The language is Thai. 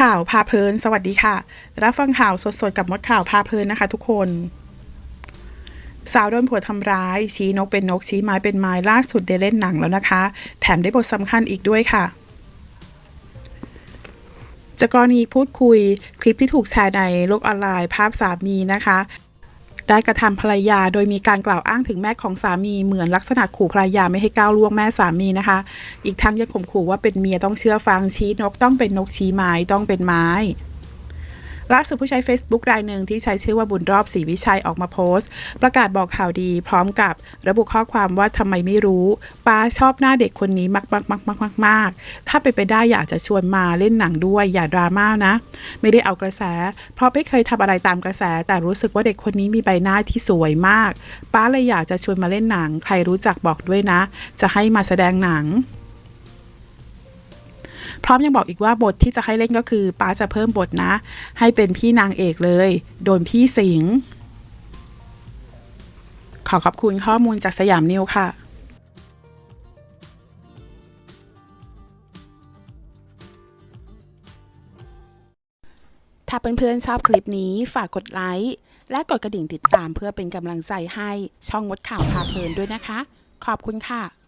ข่าวพาเพลิน สวัสดีค่ะ รับฟังข่าวสดๆ กับมดข่าวพาเพลินนะคะ ทุกคน สาวโดนผัวทำร้าย ชี้นกเป็นนกชี้ไม้เป็นไม้ล่าสุดได้เล่นหนังแล้วนะคะ แถมได้บทสำคัญอีกด้วยค่ะจากกรณีพูดคุยคลิปที่ถูกแชร์ในโลกออนไลน์ ภาพสามีนะคะ ได้กระทำภรรยา โดยมีการกล่าวอ้างถึงแม่ของสามีเหมือนลักษณะขู่ภรรยาไม่ให้ก้าวล่วงแม่สามีนะคะ อีกทั้งยังข่มขู่ว่าเป็นเมียต้องเชื่อฟังชี้นกต้องเป็นนกชี้ไม้ต้องเป็นไม้ ล่าสุดผู้ใช้ Facebook รายหนึ่งที่ใช้ชื่อว่าบุญรอบศรีวิชัยออกมาโพสต์ ประกาศบอกข่าวดีพร้อมกับระบุข้อความว่าทำไมไม่รู้ป้าชอบหน้าเด็กคนนี้มากมากมากมากมากมากถ้าไปนไปได้อยากจะชวนมาเล่นหนังด้วยอย่าดราม่านะ ไม่ได้เอากระแส เพราะไม่เคยทำอะไรตามกระแส แต่รู้สึกว่าเด็กคนนี้มีใบหน้าที่สวยมาก ป้าเลยอยากจะชวนมาเล่นหนัง ใครรู้จักบอกด้วยนะ จะให้มาแสดงหนัง พร้อมยังบอกอีกว่าบทที่จะให้เล่นก็คือป้าจะเพิ่มบทนะ ให้เป็นพี่นางเอกเลย โดนพี่สิง ขอขอบคุณข้อมูลจากสยามนิวค่ะถ้าเพื่อนๆชอบคลิปนี้ฝากกดไลค์และกดกระดิ่งติดตามเพื่อเป็นกำลังใจให้ช่องมดข่าวพาเพลินด้วยนะคะ ขอบคุณค่ะ